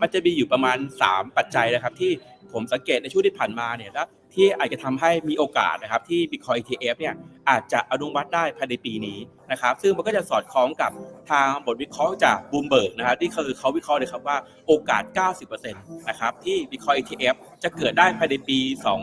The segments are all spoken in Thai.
มันจะมีอยู่ประมาณ 3 ปัจจัยนะครับ ที่ผมสังเกตในช่วงที่ผ่านมาเนี่ยแล้วที่อาจจะทำให้มีโอกาสนะครับที่ Bitcoin ETF เนี่ยอาจจะอนุมัติได้ภายในปีนี้นะครับ ซึ่งมันก็จะสอดคล้องกับทางบทวิเคราะห์จากบูมเบิร์กนะครับที่คือเขาวิเคราะห์เลยครับว่าโอกาส 90%นะครับที่ Bitcoin ETF จะเกิดได้ภายในปี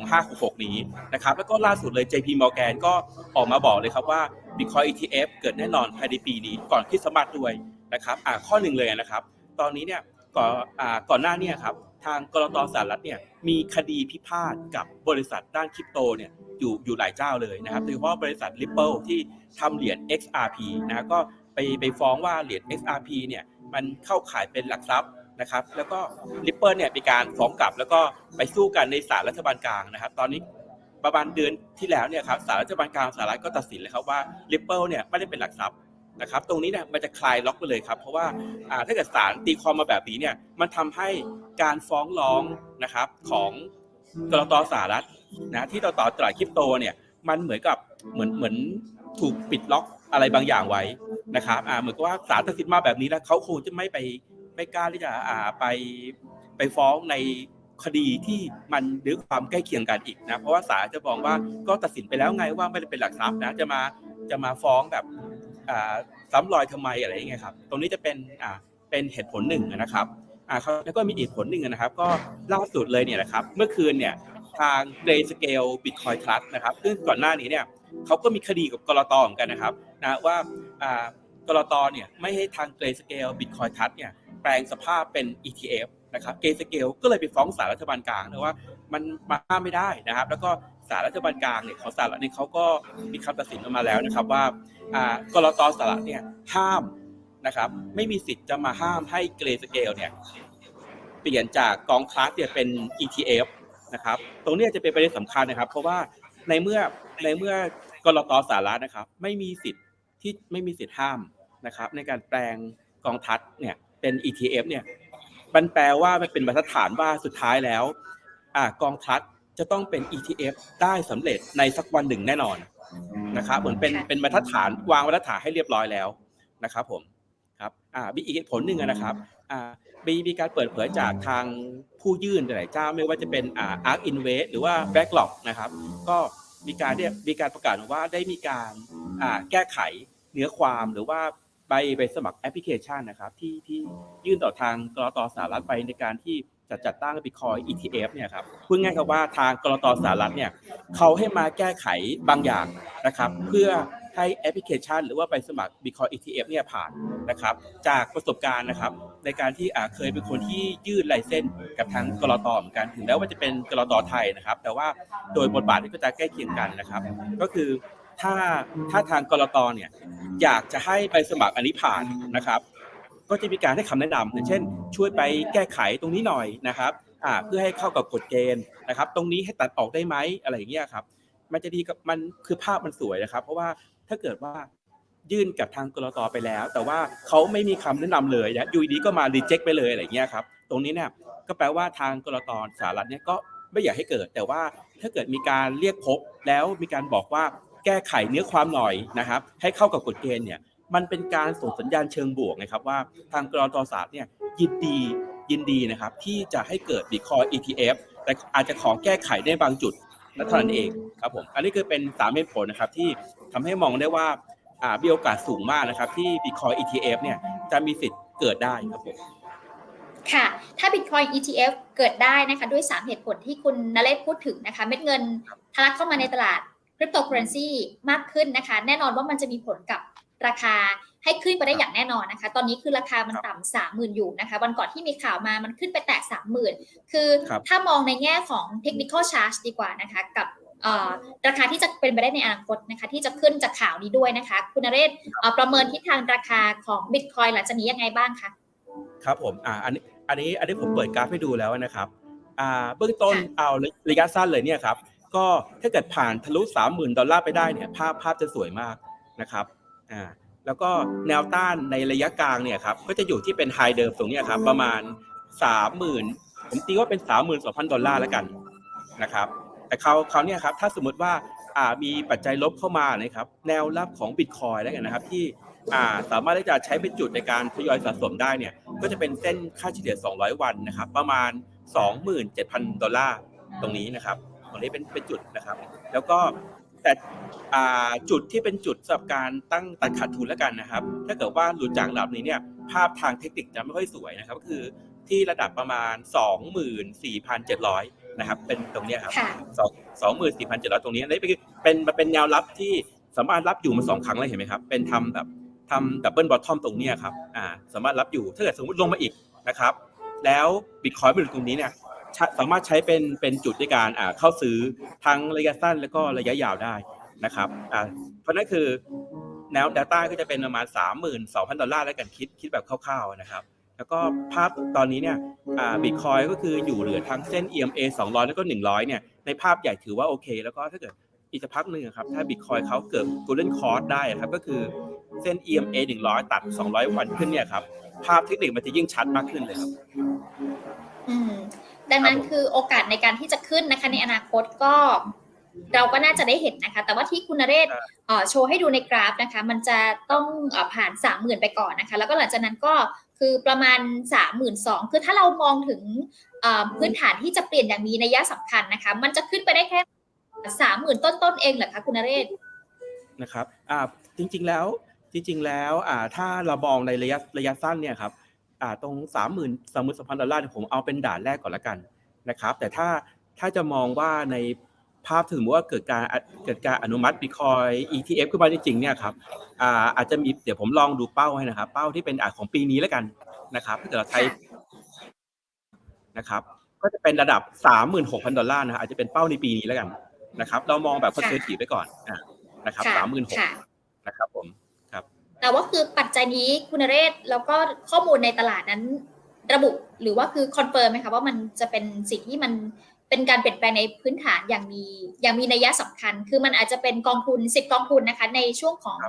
2566 นี้นะครับ แล้วก็ล่าสุดเลย JP Morgan ก็ออกมาบอกเลยครับว่า Bitcoin ETF เกิดแน่นอนภายในปีนี้ก่อนคริสต์มาสด้วยนะครับอ่าข้อหนึ่งเลยนะครับ ตอนนี้เนี่ย ก่อนอ่าก่อนหน้าเนี้ครับทางกรตสหรัฐเนี่ยมีคดีพิพาทกับบริษัทด้านคริปโตเนี่ยอยู่อยู่หลายเจ้าเลยนะครับโดยเฉพาะบริษัท Ripple ที่ทำเหรียญ XRP นะก็ไปไปฟ้องว่าเหรียญ XRP เนี่ยมันเข้าข่ายเป็นหลักทรัพย์นะครับ แล้วก็ Ripple เนี่ยมีการฟ้องกลับ แล้วก็ไปสู้กันในศาลรัฐบาลกลางนะครับ ตอนนี้ประมาณเดือนที่แล้วเนี่ยครับศาลรัฐบาลกลางสหรัฐก็ตัดสินเลยครับว่า Ripple เนี่ยไม่ได้เป็นหลักทรัพย์ นะครับตรงนี้เนี่ยมันจะคลายล็อกไปเลยครับ เพราะว่าอ่าถ้าเกิดศาลตีความมาแบบนี้เนี่ยมันทำให้การฟ้องร้องนะครับของกรตสหรัฐนะที่ต่อต่อตลาดคริปโตเนี่ยมันเหมือนกับเหมือนเหมือนถูกปิดล็อกอะไรบางอย่างไว้นะครับอ่าเหมือนกับว่าศาลตัดสินมาแบบนี้แล้วเขาคงจะไม่ไปไม่กล้าที่จะอ่าไปไปฟ้องในคดีที่มันหรือความใกล้เคียงกันอีกนะเพราะว่าศาลจะบอกว่าก็ตัดสินไปแล้วไงว่าไม่ได้เป็นหลักทรัพย์นะจะมาจะมาฟ้องแบบอ่า ซ้ำรอยทำไมอะไรอย่างเงี้ยครับ ตรงนี้จะเป็นเป็นเหตุผลหนึ่งนะครับแล้วก็มีอีกผลหนึ่งนะครับ ก็ล่าสุดเลยเนี่ยนะครับ เมื่อคืนเนี่ยทาง Grayscale Bitcoin Trust นะครับ ซึ่งก่อนหน้านี้เนี่ยเขาก็มีคดีกับกรตเหมือนกันนะครับนะว่าอ่ากรตเนี่ยไม่ให้ทาง Grayscale Bitcoin Trust เนี่ยแปลงสภาพเป็น ETF นะครับ Grayscale ก็เลยไปฟ้องศาลรัฐบาลกลางนะว่ามันมาห้ามไม่ได้นะครับ แล้วก็ ศาลรัฐบาลกลางเนี่ยของศาลเนี่ยเขาก็มีคำตัดสินออกมาแล้วนะครับว่ากรตสหรัฐเนี่ยห้ามนะครับ ไม่มีสิทธิ์จะมาห้ามให้เกรสเกลเนี่ยเปลี่ยนจากกองคลาสเนี่ยเป็น ETF นะครับ ตรงนี้จะเป็นประเด็นสำคัญนะครับ เพราะว่าในเมื่อในเมื่อกรตสหรัฐนะครับ ไม่มีสิทธิ์ที่ไม่มีสิทธิ์ห้ามนะครับ ในการแปลงกองทัพเนี่ยเป็น ETF เนี่ยมันแปลว่ามันเป็นบรรทัดฐานว่าสุดท้ายแล้วอ่ากองทัพ จะต้องเป็น ETF ได้สำเร็จในสักวันหนึ่งแน่นอนนะครับเหมือนเป็นค่ะเป็นบรรทัดฐานวางบรรทัดฐานให้เรียบร้อยแล้วนะครับผมครับอ่ามีอีกเหตุผลหนึ่งอะนะครับอ่ามีมีการเปิดเผยจากทางผู้ยื่นหลายๆเจ้าไม่ว่าจะเป็นอ่า Ark Invest หรือว่า Backlog นะครับ ก็มีการเรียกมีการประกาศว่าได้มีการอ่าแก้ไขเนื้อความหรือว่าใบใบสมัครแอปพลิเคชันนะครับ ที่ที่ยื่นต่อทางกรตสหรัฐไปในการที่ จะจัดตั้ง Bitcoin ETF เนี่ยครับพูดง่ายๆครับว่าทางกรตสหรัฐเนี่ยเขาให้มาแก้ไขบางอย่างนะครับ เพื่อให้แอปพลิเคชัน หรือว่าไปสมัคร Bitcoin ETF เนี่ยผ่านนะครับ จากประสบการณ์นะครับ ในการที่เคยเป็นคนที่ยื่นลเซนส์กับทางกรตเหมือนกันถึงแม้ว่าจะเป็นกรตไทยนะครับ แต่ว่าโดยบทบาทก็จะใกล้เคียงกันนะครับ ก็คือถ้าถ้าทางกรตเนี่ยอยากจะให้ไปสมัครอันนี้ผ่านนะครับ ก็จะมีการให้คำแนะนำอย่างเช่น ช่วยไปแก้ไขตรงนี้หน่อยนะครับเพื่อให้เข้ากับกฎเกณฑ์นะครับ ตรงนี้ให้ตัดออกได้ไหมอะไรอย่างเงี้ยครับ มันจะดีกับมันคือภาพมันสวยนะครับ เพราะว่าถ้าเกิดว่ายื่นกับทางกรตไปแล้ว แต่ว่าเขาไม่มีคำแนะนำเลยนะยูดีก็มารีเจ็คไปเลยอะไรอย่างเงี้ยครับ ตรงนี้เนี่ยก็แปลว่าทางกรตสหรัฐเนี่ยก็ไม่อยากให้เกิด แต่ว่าถ้าเกิดมีการเรียกพบแล้วมีการบอกว่าแก้ไขเนื้อความหน่อยนะครับ ให้เข้ากับกฎเกณฑ์เนี่ย มันเป็นการส่งสัญญาณเชิงบวกนะครับว่าทางกรอตศาสตร์เนี่ยยินดียินดีนะครับที่จะให้เกิด Bitcoin ETF แต่อาจจะขอแก้ไขในบางจุดและเท่านั้นเองครับผมอันนี้คือเป็นสามเหตุผลนะครับที่ทำให้มองได้ว่ามีโอกาสสูงมากนะครับที่ Bitcoin ETF เนี่ยจะมีสิทธิ์เกิดได้ครับผมค่ะ ถ้า Bitcoin ETF เกิดได้นะคะด้วย 3 เหตุผลที่คุณนเรศพูดถึงนะคะ เม็ดเงินทะลักเข้ามาในตลาดคริปโตเคอเรนซีมากขึ้นนะคะ แน่นอนว่ามันจะมีผลกับ ราคาให้ขึ้นไปได้อย่างแน่นอนนะคะ ตอนนี้คือราคามันต่ำสามหมื่นอยู่นะคะ วันก่อนที่มีข่าวมามันขึ้นไปแตะสามหมื่นคือครับถ้ามองในแง่ของเทคนิคอลชาร์ e ดีกว่านะคะ กับเอ่อราคาที่จะเป็นไปได้ในอนาคตนะคะ ที่จะขึ้นจากข่าวนี้ด้วยนะคะ คุณนเรศเอ่อประเมินทิศทางราคาของ Bitcoin หลังจากนี้ยังไงบ้างคะครับผมอ่าอันนี้อันนี้อันนี้ผมเปิดกราฟให้ดูแล้วนะครับอ่าเบื้องต้นค่ะเอาระยะสั้นเลยเนี่ยครับก็ถ้าเกิดผ่านทะลุ 30,000 ดอลลาร์ไปได้เนี่ยภาพภาพจะสวยมากนะครับ อ่าแล้วก็แนวต้านในระยะกลางเนี่ยครับก็จะอยู่ที่เป็นไฮเดิมตรงเนี้ยครับประมาณ30,000ผมตีว่าเป็น32,000ดอลลาร์แล้วกันนะครับแต่เขาเขาวเนี่ยครับถ้าสมมติว่าอ่ามีปัจจัยลบเข้ามานะครับแนวรับของบิตคอยแล้วกันนะครับที่อ่าสามารถที่จะใช้เป็นจุดในการทยอยสะสมได้เนี่ยก็จะเป็นเส้นค่าเฉลี่ย 200 วันนะครับประมาณ 27,000 ดอลลาร์ตรงนี้นะครับตรงนี้เป็นเป็นจุดนะครับ แล้วก็ แต่อ่าจุดที่เป็นจุดสำหรับการตั้งตัดขาดทุนแล้วกันนะครับ ถ้าเกิดว่าหลุดจากระดับนี้เนี่ยภาพทางเทคนิคจะไม่ค่อยสวยนะครับก็คือที่ระดับประมาณ 24,700 นะครับ เป็นตรงเนี้ยครับค่ะสองสองหมื่นสี่พันเจ็ดร้อยตรงนี้อันนี้เป็นเป็นมันเป็นแนวรับที่สามารถรับอยู่มาสองครั้งแล้วเห็นไหมครับ เป็นทำแบบทำดับเบิลบอททอมตรงเนี้ยครับอ่าสามารถรับอยู่ถ้าเกิดสมมติลงมาอีกนะครับ แล้วบิตคอยน์ไปถึงตรงนี้เนี่ยใช้ สามารถใช้เป็นเป็นจุดในการเข้าซื้อทั้งระยะสั้นแล้วก็ระยะยาวได้นะครับเพราะนั่นคือแนวแนวต้าก็จะเป็นประมาณสามหมื่นสองพันดอลลาร์แล้วกันคิดคิดแบบคร่าวๆนะครับ แล้วก็ภาพตอนนี้เนี่ยบิตคอยก็คืออยู่เหลือทั้งเส้น EMA 200 แล้วก็ 100 เนี่ยในภาพใหญ่ถือว่าโอเค แล้วก็ถ้าเกิดอีกสักพักหนึ่งครับถ้าบิตคอยเขาเกิด golden cross ได้อะครับก็คือเส้น EMA 100 ตัด 200 วันขึ้นเนี่ยครับภาพเทคนิคมันจะยิ่งชัดมากขึ้นเลยครับ ดังนั้นครับผมคือโอกาสในการที่จะขึ้นนะคะในอนาคตก็เราก็น่าจะได้เห็นนะคะ แต่ว่าที่คุณนเรศเอ่อโชว์ให้ดูในกราฟนะคะ มันจะต้องเอ่อผ่านสามหมื่นไปก่อนนะคะ แล้วก็หลังจากนั้นก็คือประมาณสามหมื่นสองคือถ้าเรามองถึงเอ่อพื้นฐานที่จะเปลี่ยนอย่างมีนัยยะสำคัญนะคะ มันจะขึ้นไปได้แค่สามหมื่นต้นๆเองเหรอคะคุณนเรศนะครับอ่าจริงๆแล้วจริง ๆ แล้วอ่าถ้าเรามองในระยะระยะสั้นเนี่ยครับอ่า ตรงสามหมื่นสามหมื่นสองพันดอลลาร์เนี่ยผมเอาเป็นด่านแรกก่อนละกันนะครับ แต่ถ้าถ้าจะมองว่าในภาพถึงว่าเกิดการเกิดการอนุมัติบิตคอย ETF ขึ้นมาจริงๆเนี่ยครับอ่าอาจจะมีเดี๋ยวผมลองดูเป้าให้นะครับ เป้าที่เป็นอ่าของปีนี้แล้วกันนะครับถ้าเกิดเราใช้นะครับ ก็จะเป็นระดับ 36,000 ดอลลาร์นะฮะอาจจะเป็นเป้าในปีนี้แล้วกันนะครับ เรามองแบบคอนเซอร์ทีฟไว้ก่อนอ่านะครับค่ะสามหมื่นหกค่ะนะครับผม แต่ว่าคือปัจจัยนี้คุณนเรศแล้วก็ข้อมูลในตลาดนั้นระบุหรือว่าคือคอนเฟิร์มไหมคะว่ามันจะเป็นสิ่งที่มันเป็นการเปลี่ยนแปลงในพื้นฐานอย่างมีอย่างมีนัยยะสำคัญ คือมันอาจจะเป็นกองทุนสิบกองทุนนะคะ ในช่วงของ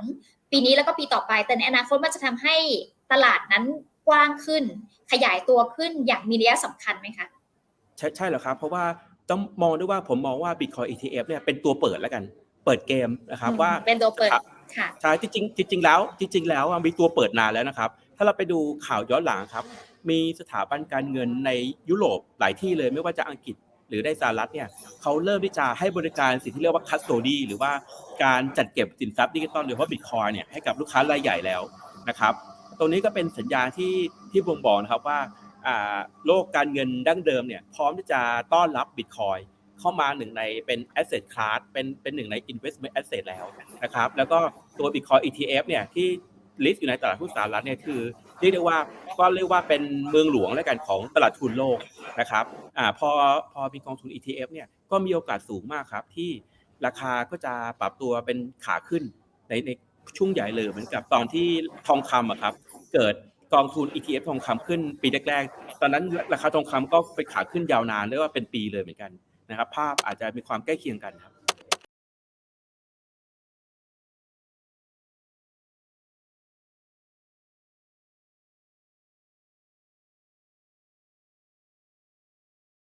ปีนี้แล้วก็ปีต่อไป แต่ในอนาคตมันจะทำให้ตลาดนั้นกว้างขึ้น ขยายตัวขึ้นอย่างมีนัยยะสำคัญไหมคะใช่ใช่เหรอครับ เพราะว่าต้องมองด้วยว่าผมมองว่า Bitcoin ETF เนี่ยเป็นตัวเปิดแล้วกัน เปิดเกมนะครับว่าเป็นตัวเปิดครับค่ะ ใช่จริงจริงแล้วจริงแล้วมีตัวเปิดนานแล้วนะครับ ถ้าเราไปดูข่าวย้อนหลังครับ มีสถาบันการเงินในยุโรปหลายที่เลยไม่ว่าจะอังกฤษหรือในสหรัฐเนี่ยเขาเริ่มที่จะให้บริการสิ่งที่เรียกว่า custody หรือว่าการจัดเก็บสินทรัพย์ดิจิตอลหรือว่า Bitcoin เนี่ยให้กับลูกค้ารายใหญ่แล้วนะครับ ตรงนี้ก็เป็นสัญญาณที่ที่บ่งบอกนะครับว่าโลกการเงินดั้งเดิมเนี่ยพร้อมที่จะต้อนรับ Bitcoin เข้ามาหนึ่งในเป็น asset class เป็นเป็นหนึ่งใน investment asset แล้วนะครับแล้วก็ตัว Bitcoin ETF เนี่ยที่ list อยู่ในตลาดหุ้นสหรัฐเนี่ยคือเรียกได้ว่าก็เรียกว่าเป็นเมืองหลวงแล้วกันของตลาดทุนโลกนะครับอ่าพอพอมีกองทุน ETF เนี่ยก็มีโอกาสสูงมากครับที่ราคาก็จะปรับตัวเป็นขาขึ้นในในช่วงใหญ่เลยเหมือนกับตอนที่ทองคำอะครับเกิดกองทุน ETF ทองคำขึ้นปีแรกๆ ตอนนั้นราคาทองคำก็ไปขาขึ้นยาวนานเรียกว่าเป็นปีเลยเหมือนกัน นะครับภาพอาจจะมีความใกล้เคียงกันครับ